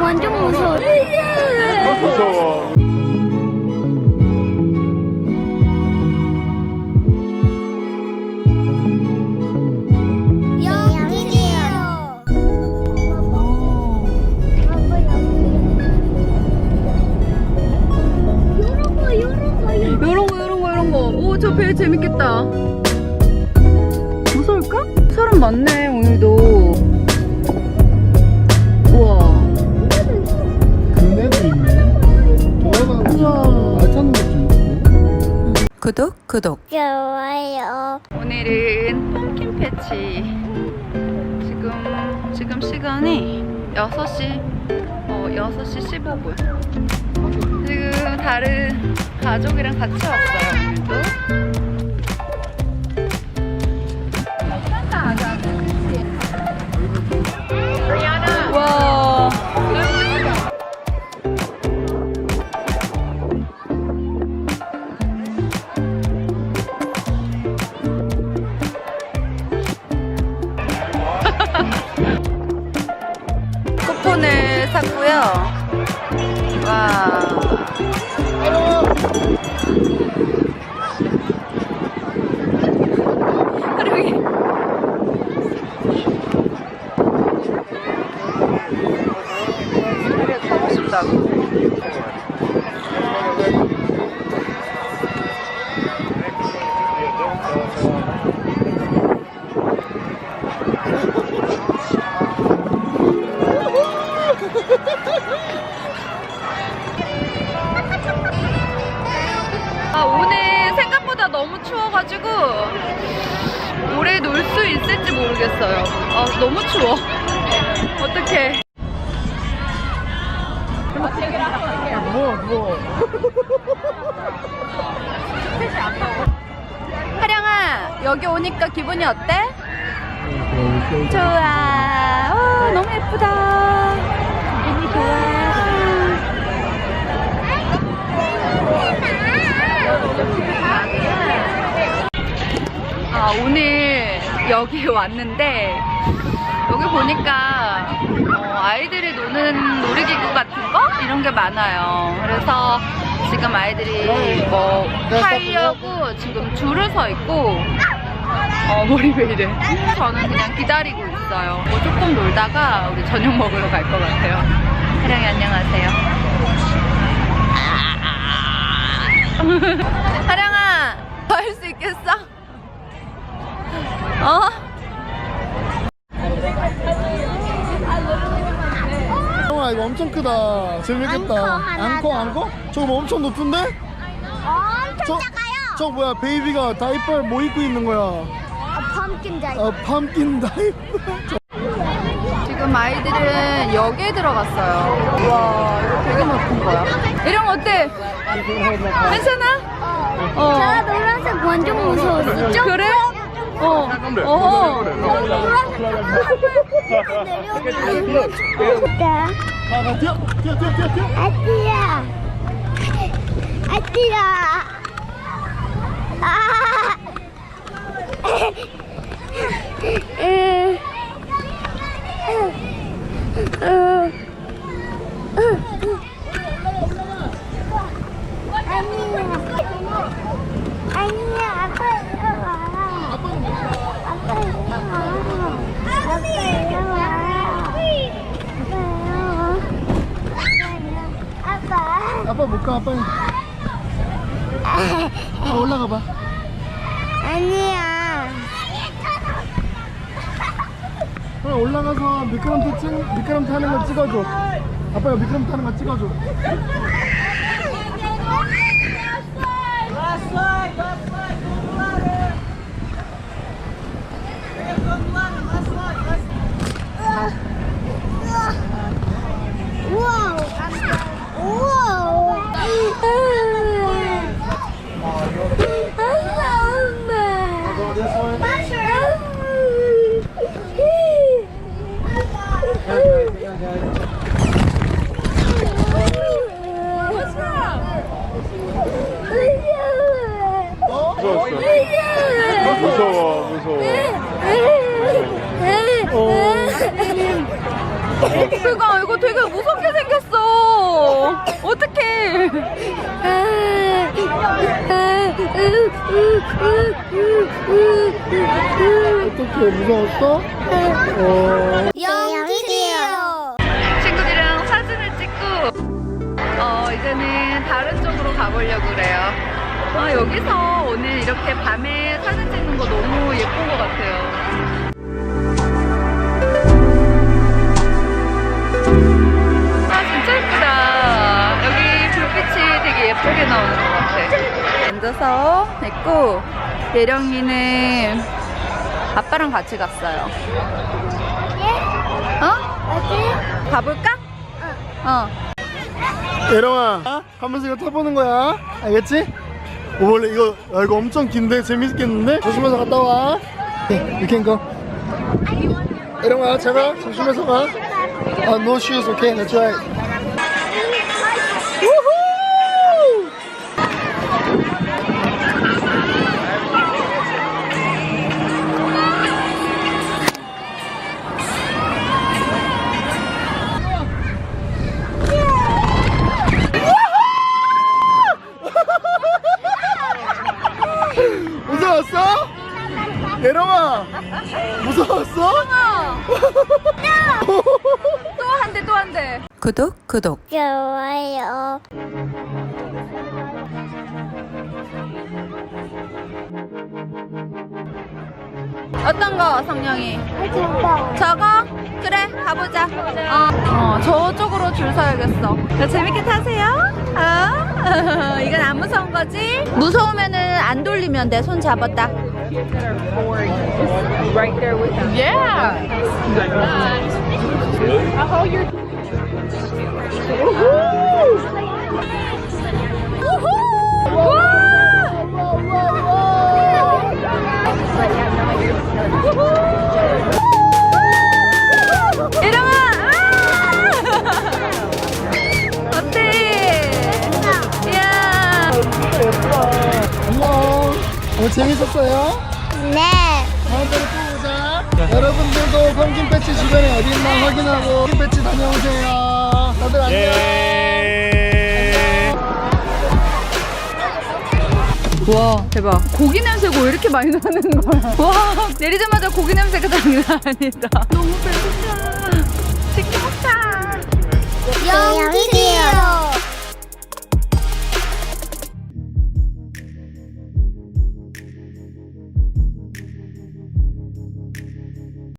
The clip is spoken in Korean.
완전 무서워. 무서워. 배 재밌겠다. 무서울까? 사람 많네 오늘도. 우와. 그네도 있네. 돌아가는 우와. 말 타는 것도 있고. 구독 구독. 좋아요. 오늘은 펌킨 패치. 지금 지금 시간이 6시 어 6시 15분. 지금 다른 가족이랑 같이 왔어요. 오늘도. 하루 너무 추워가지고 오래 놀 수 있을지 모르겠어요. 아, 너무 추워. 어떡해. 뭐, 뭐. 하령아, 여기 오니까 기분이 어때? 좋아. 와, 너무 예쁘다. 기분이 좋아. 아, 오늘 여기 왔는데, 여기 보니까, 어, 아이들이 노는 놀이기구 같은 거? 이런 게 많아요. 그래서 지금 아이들이 뭐, 타려고 지금 줄을 서 있고, 어, 머리 왜 이래? 저는 그냥 기다리고 있어요. 뭐 조금 놀다가 우리 저녁 먹으러 갈 것 같아요. 혜령이 안녕하세요. 하령아, 더 할 수 있겠어? 어? 형아, 이거 엄청 크다. 재밌겠다. 앙코 하나 앙코, 더. 앙코? 저거 뭐 엄청 높은데? 엄청 저, 작아요. 저 뭐야, 베이비가 다이퍼를 뭐 입고 있는 거야? 어, 펌킨 자이. 어, 팜킨 다이퍼. 지금 아이들은 여기에 들어갔어요. 와, 이거 되게 높은 거야. 이령 어때? 괜찮아? 어. 저 노란색 완전 무서웠어. 그래? 어. 어. 가, 뛰어, 뛰어, 뛰어, 뛰어, 뛰어. 아띠야. 아띠야. 아. 으. 으. 아니야. 아니야. 아빠 이리 와. 아빠 이리 와. 아빠 이리 와. 아빠. 아빠 못 가, 아빠. 아, 올라가 봐. 아니야. 그럼 올라가서 미끄럼틀 찍, 미끄럼 타는 거 찍어줘. 아빠가 미끄럼 타는 거 찍어줘. 우와. 무서워 무서워 수가 이거 되게 무섭게 생겼어. 어떡해. 어떡해 무서웠어? 어... 가보려고 그래요. 아 여기서 오늘 이렇게 밤에 사진 찍는 거 너무 예쁜 것 같아요. 아 진짜 예쁘다. 여기 불빛이 되게 예쁘게 나오는 것 같아. 앉아서 있고 예령이는 아빠랑 같이 갔어요. 어? 어디? 가볼까? 어. 예령아 가면서 이거 타보는 거야 알겠지? 어, 원래 이거 야, 이거 엄청 긴데 재밌겠는데? 조심해서 갔다 와 can go 예령아 제가 조심해서 가 아, no shoes, okay? That's right 무서웠어? 또 한 대, 또 한 대. 구독, 구독. 좋아요. 어떤 거, 성령이? 저거. 저거? 그래, 가보자. 어, 어, 저쪽으로 줄 서야겠어. 자, 재밌게 타세요. 어? 이건 안 무서운 거지? 무서우면은 안 돌리면 돼. 손 잡았다. kids that are four just right there with them. Yeah. Uh, Woohoo! Woohoo! 여러분들도 펌킨 배치 주변에 어디 있나 확인하고 펌킨 배치 다녀오세요. 다들 안녕. 와. 대박. 고기 냄새가 왜 이렇게 많이 나는 거야? 와. 내리자마자 고기 냄새가 장난 아니다 너무 배고파. 치킨 먹자. 연기요.